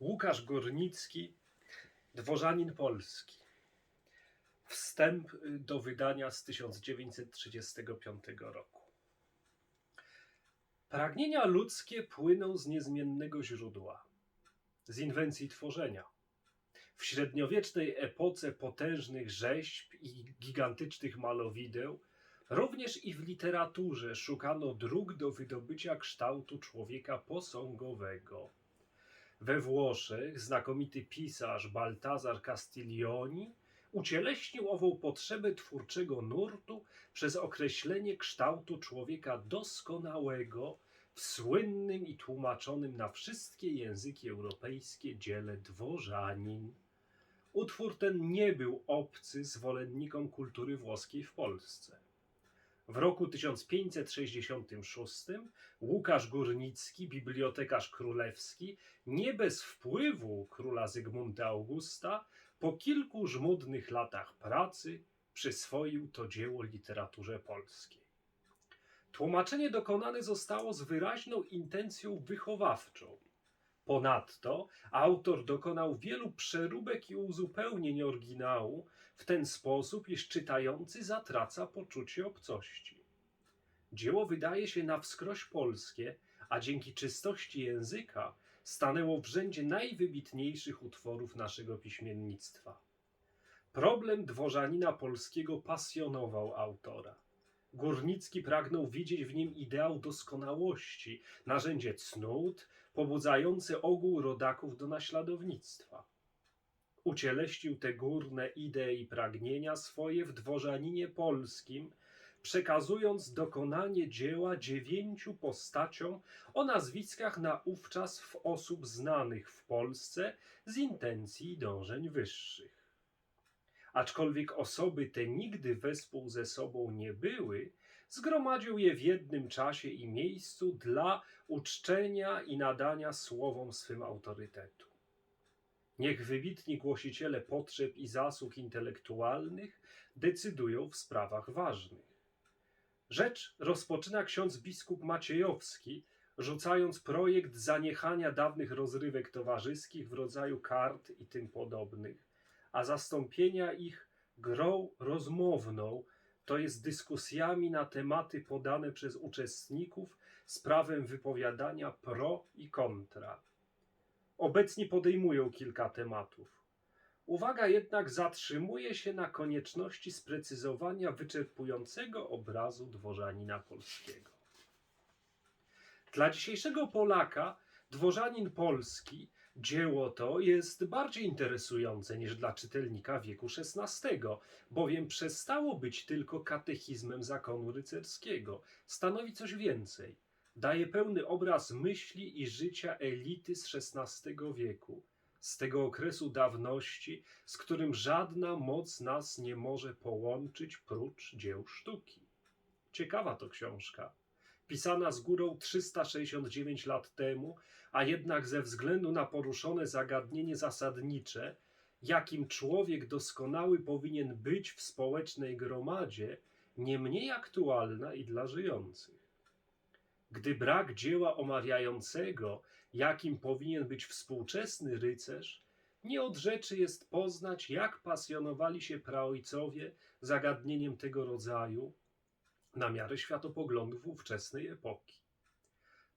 Łukasz Górnicki, Dworzanin Polski. Wstęp do wydania z 1935 roku. Pragnienia ludzkie płyną z niezmiennego źródła, z inwencji tworzenia. W średniowiecznej epoce potężnych rzeźb i gigantycznych malowideł, również i w literaturze szukano dróg do wydobycia kształtu człowieka posągowego. We Włoszech znakomity pisarz Baltazar Castiglioni ucieleśnił ową potrzebę twórczego nurtu przez określenie kształtu człowieka doskonałego w słynnym i tłumaczonym na wszystkie języki europejskie dziele Dworzanin. Utwór ten nie był obcy zwolennikom kultury włoskiej w Polsce. W roku 1566 Łukasz Górnicki, bibliotekarz królewski, nie bez wpływu króla Zygmunta Augusta, po kilku żmudnych latach pracy przyswoił to dzieło literaturze polskiej. Tłumaczenie dokonane zostało z wyraźną intencją wychowawczą. Ponadto autor dokonał wielu przeróbek i uzupełnień oryginału w ten sposób, iż czytający zatraca poczucie obcości. Dzieło wydaje się na wskroś polskie, a dzięki czystości języka stanęło w rzędzie najwybitniejszych utworów naszego piśmiennictwa. Problem dworzanina polskiego pasjonował autora. Górnicki pragnął widzieć w nim ideał doskonałości, narzędzie cnót, pobudzające ogół rodaków do naśladownictwa. Ucieleścił te górne idee i pragnienia swoje w dworzaninie polskim, przekazując dokonanie dzieła dziewięciu postaciom o nazwiskach naówczas w osób znanych w Polsce z intencji dążeń wyższych. Aczkolwiek osoby te nigdy wespół ze sobą nie były, zgromadził je w jednym czasie i miejscu dla uczczenia i nadania słowom swym autorytetu. Niech wybitni głosiciele potrzeb i zasług intelektualnych decydują w sprawach ważnych. Rzecz rozpoczyna ksiądz biskup Maciejowski, rzucając projekt zaniechania dawnych rozrywek towarzyskich w rodzaju kart i tym podobnych, a zastąpienia ich grą rozmowną, to jest dyskusjami na tematy podane przez uczestników z prawem wypowiadania pro i kontra. Obecni podejmują kilka tematów. Uwaga jednak zatrzymuje się na konieczności sprecyzowania wyczerpującego obrazu dworzanina polskiego. Dla dzisiejszego Polaka dworzanin polski dzieło to jest bardziej interesujące niż dla czytelnika wieku XVI, bowiem przestało być tylko katechizmem zakonu rycerskiego. Stanowi coś więcej. Daje pełny obraz myśli i życia elity z XVI wieku, z tego okresu dawności, z którym żadna moc nas nie może połączyć prócz dzieł sztuki. Ciekawa to książka pisana z górą 369 lat temu, a jednak ze względu na poruszone zagadnienie zasadnicze, jakim człowiek doskonały powinien być w społecznej gromadzie, nie mniej aktualna i dla żyjących. Gdy brak dzieła omawiającego, jakim powinien być współczesny rycerz, nie od rzeczy jest poznać, jak pasjonowali się praojcowie zagadnieniem tego rodzaju, na miarę światopoglądów ówczesnej epoki.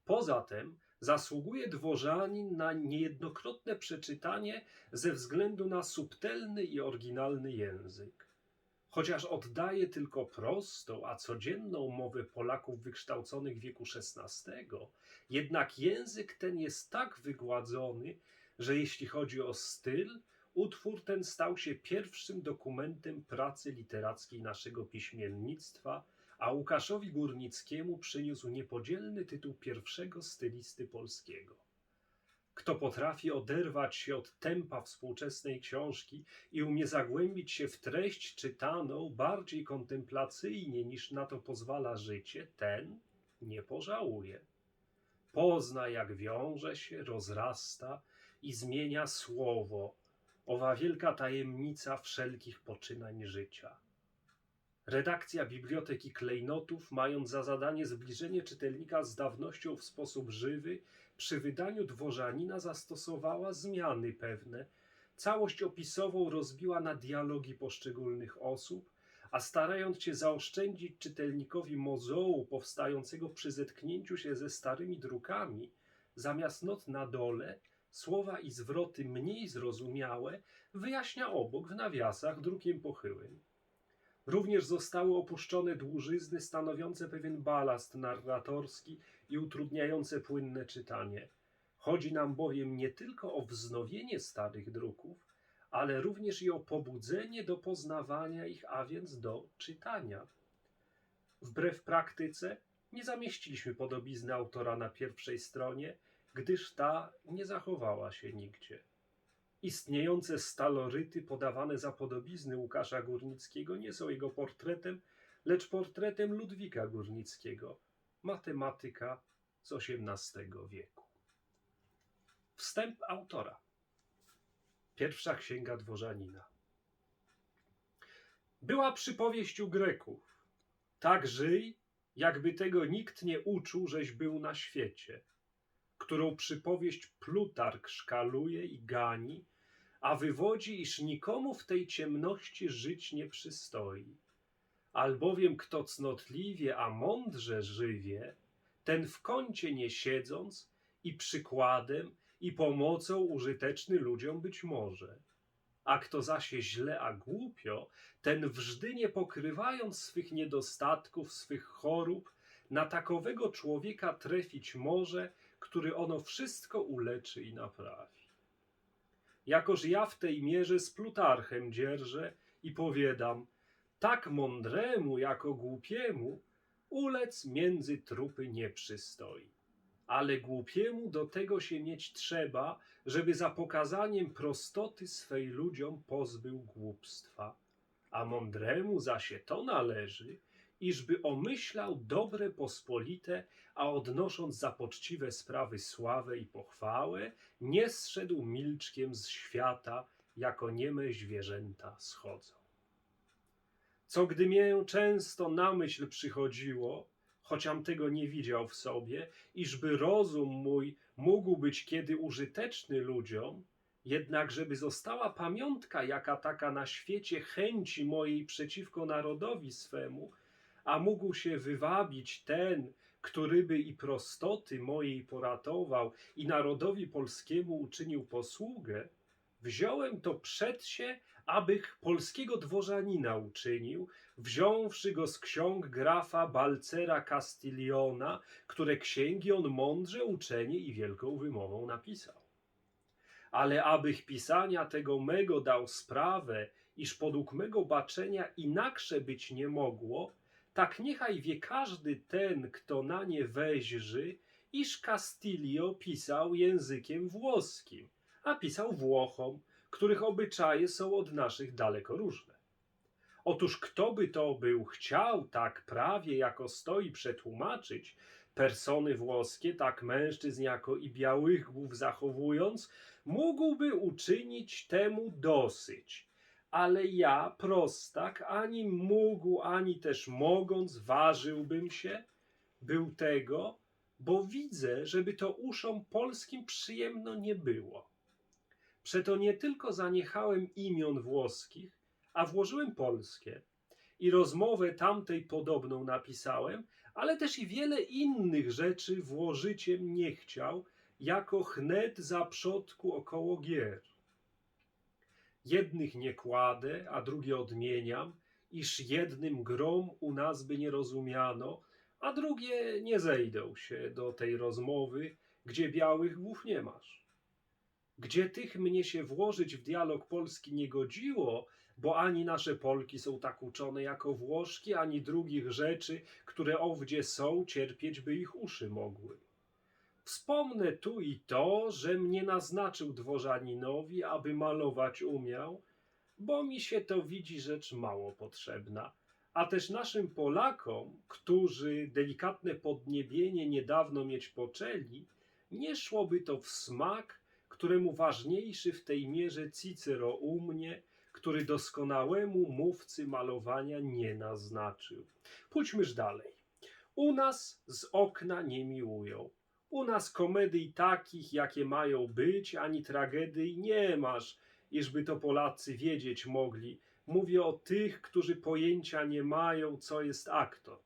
Poza tym zasługuje dworzanin na niejednokrotne przeczytanie ze względu na subtelny i oryginalny język. Chociaż oddaje tylko prostą, a codzienną mowę Polaków wykształconych w wieku XVI, jednak język ten jest tak wygładzony, że jeśli chodzi o styl, utwór ten stał się pierwszym dokumentem pracy literackiej naszego piśmiennictwa – a Łukaszowi Górnickiemu przyniósł niepodzielny tytuł pierwszego stylisty polskiego. Kto potrafi oderwać się od tempa współczesnej książki i umie zagłębić się w treść czytaną bardziej kontemplacyjnie niż na to pozwala życie, ten nie pożałuje. Pozna, jak wiąże się, rozrasta i zmienia słowo, owa wielka tajemnica wszelkich poczynań życia. Redakcja Biblioteki Klejnotów, mając za zadanie zbliżenie czytelnika z dawnością w sposób żywy, przy wydaniu dworzanina zastosowała zmiany pewne. Całość opisową rozbiła na dialogi poszczególnych osób, a starając się zaoszczędzić czytelnikowi mozołu powstającego przy zetknięciu się ze starymi drukami, zamiast not na dole, słowa i zwroty mniej zrozumiałe wyjaśnia obok w nawiasach drukiem pochyłym. Również zostały opuszczone dłużyzny stanowiące pewien balast narratorski i utrudniające płynne czytanie. Chodzi nam bowiem nie tylko o wznowienie starych druków, ale również i o pobudzenie do poznawania ich, a więc do czytania. Wbrew praktyce nie zamieściliśmy podobizny autora na pierwszej stronie, gdyż ta nie zachowała się nigdzie. Istniejące staloryty podawane za podobizny Łukasza Górnickiego nie są jego portretem, lecz portretem Ludwika Górnickiego, matematyka z XVIII wieku. Wstęp autora. Pierwsza księga dworzanina. Była przypowieść u Greków. Tak żyj, jakby tego nikt nie uczył, żeś był na świecie, którą przypowieść Plutark szkaluje i gani, a wywodzi, iż nikomu w tej ciemności żyć nie przystoi. Albowiem kto cnotliwie, a mądrze żywie, ten w kącie nie siedząc i przykładem i pomocą użyteczny ludziom być może. A kto zaś źle, a głupio, ten wżdy nie pokrywając swych niedostatków, swych chorób, na takowego człowieka trefić może, który ono wszystko uleczy i naprawi. Jakoż ja w tej mierze z Plutarchem dzierżę i powiadam, tak mądremu jako głupiemu ulec między trupy nie przystoi. Ale głupiemu do tego się mieć trzeba, żeby za pokazaniem prostoty swej ludziom pozbył głupstwa. A mądremu zaś to należy, iżby omyślał dobre pospolite, a odnosząc za poczciwe sprawy sławę i pochwałę, nie zszedł milczkiem z świata, jako nieme zwierzęta schodzą. Co gdy mię często na myśl przychodziło, chociam tego nie widział w sobie, iżby rozum mój mógł być kiedy użyteczny ludziom, jednak żeby została pamiątka jaka taka na świecie chęci mojej przeciwko narodowi swemu, a mógł się wywabić ten, który by i prostoty mojej poratował i narodowi polskiemu uczynił posługę, wziąłem to przed się, abych polskiego dworzanina uczynił, wziąwszy go z ksiąg grafa Balcera Castigliona, które księgi on mądrze uczenie i wielką wymową napisał. Ale abych pisania tego mego dał sprawę, iż podług mego baczenia inaksze być nie mogło, tak niechaj wie każdy ten, kto na nie weźrzy, iż Castillo pisał językiem włoskim, a pisał Włochom, których obyczaje są od naszych daleko różne. Otóż kto by to był chciał tak prawie jako stoi przetłumaczyć, persony włoskie, tak mężczyzn jako i białych głów zachowując, mógłby uczynić temu dosyć. Ale ja, prostak, ani mógł, ani też mogąc, ważyłbym się, był tego, bo widzę, żeby to uszom polskim przyjemno nie było. Przeto nie tylko zaniechałem imion włoskich, a włożyłem polskie i rozmowę tamtej podobną napisałem, ale też i wiele innych rzeczy włożyciem nie chciał, jako chnet za przodku około gier. Jednych nie kładę, a drugie odmieniam, iż jednym grom u nas by nie rozumiano, a drugie nie zejdą się do tej rozmowy, gdzie białych głów nie masz. Gdzie tych mnie się włożyć w dialog polski nie godziło, bo ani nasze Polki są tak uczone jako Włoszki, ani drugich rzeczy, które owdzie są, cierpieć by ich uszy mogły. Wspomnę tu i to, że mnie naznaczył dworzaninowi, aby malować umiał, bo mi się to widzi rzecz mało potrzebna. A też naszym Polakom, którzy delikatne podniebienie niedawno mieć poczęli, nie szłoby to w smak, któremu ważniejszy w tej mierze Cicero u mnie, który doskonałemu mówcy malowania nie naznaczył. Pójdźmyż dalej. U nas z okna nie miłują. U nas komedii takich, jakie mają być, ani tragedii nie masz, iżby to Polacy wiedzieć mogli. Mówię o tych, którzy pojęcia nie mają, co jest aktor.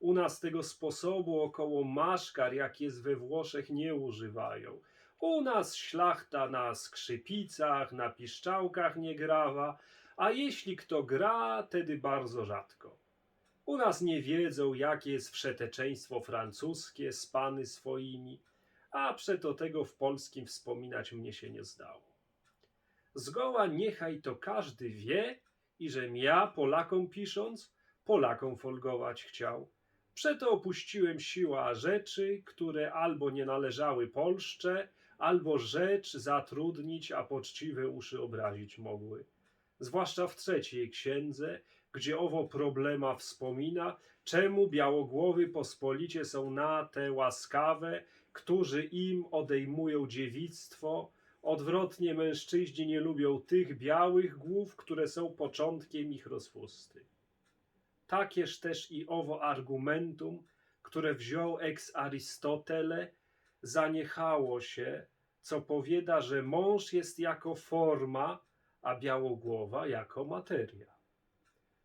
U nas tego sposobu około maszkar, jak jest we Włoszech, nie używają. U nas szlachta na skrzypicach, na piszczałkach nie grawa, a jeśli kto gra, tedy bardzo rzadko. U nas nie wiedzą, jakie jest wszeteczeństwo francuskie z pany swoimi, a przeto tego w polskim wspominać mnie się nie zdało. Zgoła niechaj to każdy wie, i żem ja, Polakom pisząc, Polakom folgować chciał. Przeto opuściłem siła rzeczy, które albo nie należały Polszcze, albo rzecz zatrudnić, a poczciwe uszy obrazić mogły. Zwłaszcza w trzeciej księdze, gdzie owo problema wspomina, czemu białogłowy pospolicie są na te łaskawe, którzy im odejmują dziewictwo, odwrotnie mężczyźni nie lubią tych białych głów, które są początkiem ich rozpusty. Takież też i owo argumentum, które wziął ex Aristotele, zaniechało się, co powiada, że mąż jest jako forma, a białogłowa jako materia.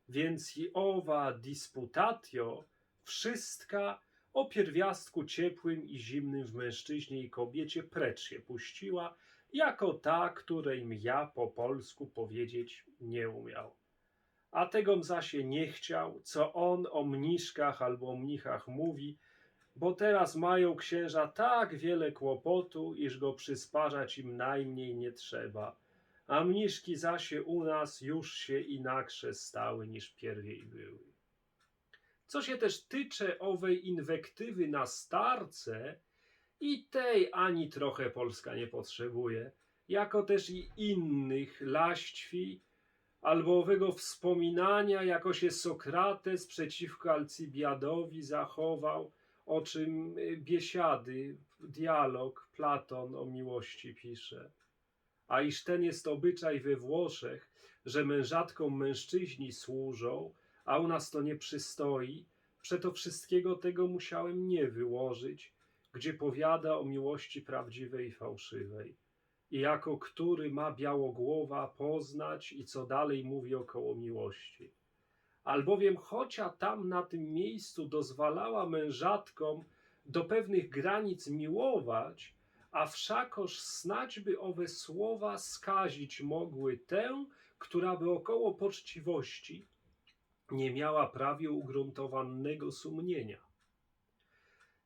Więc i owa disputatio wszystka o pierwiastku ciepłym i zimnym w mężczyźnie i kobiecie precz się puściła, jako ta, której ja po polsku powiedzieć nie umiał. A tegom zasie nie chciał, co on o mniszkach albo mnichach mówi, bo teraz mają księża tak wiele kłopotu, iż go przysparzać im najmniej nie trzeba, a mniszki zasie u nas już się inaksze stały niż pierwiej były. Co się też tycze owej inwektywy na starce, i tej ani trochę Polska nie potrzebuje, jako też i innych laśćwi, albo owego wspominania, jako się Sokrates przeciwko Alcybiadowi zachował, o czym biesiady, dialog Platon o miłości pisze. A iż ten jest obyczaj we Włoszech, że mężatkom mężczyźni służą, a u nas to nie przystoi, przeto wszystkiego tego musiałem nie wyłożyć, gdzie powiada o miłości prawdziwej i fałszywej. I jako który ma białogłowa poznać i co dalej mówi około miłości. Albowiem chocia tam na tym miejscu dozwalała mężatkom do pewnych granic miłować, a wszakoż snać by owe słowa skazić mogły tę, która by około poczciwości nie miała prawie ugruntowanego sumienia.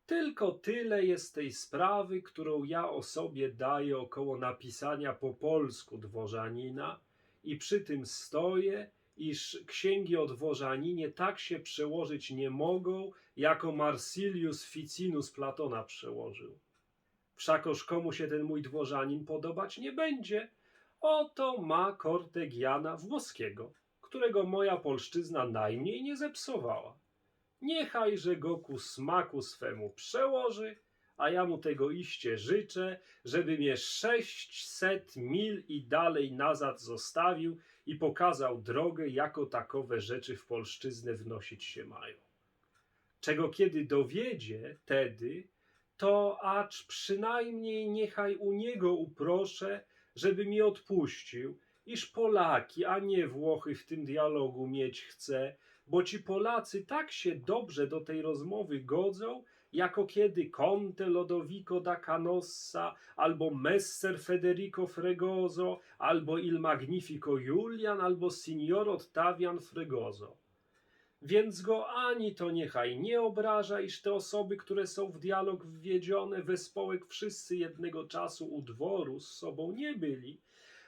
Tylko tyle jest tej sprawy, którą ja o sobie daję około napisania po polsku dworzanina i przy tym stoję, iż księgi o dworzaninie tak się przełożyć nie mogą, jako Marsilius Ficinus Platona przełożył. Wszakoż komu się ten mój dworzanin podobać nie będzie, oto ma Kortegiana włoskiego, którego moja polszczyzna najmniej nie zepsowała. Niechajże go ku smaku swemu przełoży, a ja mu tego iście życzę, żeby mnie sześćset mil i dalej nazad zostawił i pokazał drogę, jako takowe rzeczy w polszczyznę wnosić się mają. Czego kiedy dowiedzie, tedy, to acz przynajmniej niechaj u niego uproszę, żeby mi odpuścił, iż Polaki, a nie Włochy w tym dialogu mieć chce, bo ci Polacy tak się dobrze do tej rozmowy godzą, jako kiedy Conte Lodovico da Canossa, albo Messer Federico Fregoso, albo Il Magnifico Julian, albo Signor Ottavian Fregoso. Więc go ani to niechaj nie obraża, iż te osoby, które są w dialog wwiedzione, wespołek wszyscy jednego czasu u dworu z sobą nie byli,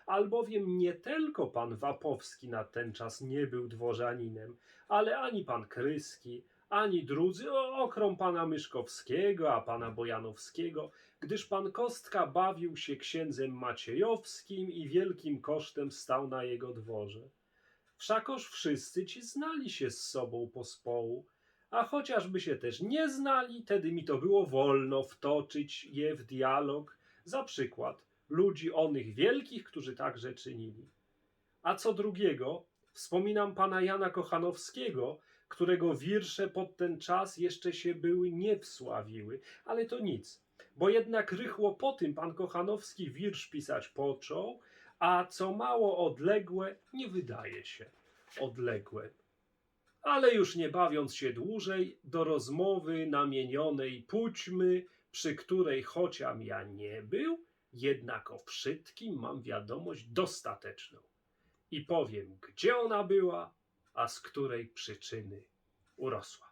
albowiem nie tylko pan Wapowski na ten czas nie był dworzaninem, ale ani pan Kryski, ani drudzy, okrom pana Myszkowskiego, a pana Bojanowskiego, gdyż pan Kostka bawił się księdzem Maciejowskim i wielkim kosztem stał na jego dworze. Wszakoż wszyscy ci znali się z sobą pospołu, a chociażby się też nie znali, tedy mi to było wolno wtoczyć je w dialog, za przykład ludzi onych wielkich, którzy także czynili. A co drugiego, wspominam pana Jana Kochanowskiego, którego wiersze pod ten czas jeszcze się były nie wsławiły, ale to nic, bo jednak rychło po tym pan Kochanowski wiersz pisać począł, a co mało odległe nie wydaje się odległe. Ale już nie bawiąc się dłużej, do rozmowy namienionej pójdźmy, przy której chociaż ja nie był, jednak o wszystkim mam wiadomość dostateczną. I powiem, gdzie ona była, a z której przyczyny urosła.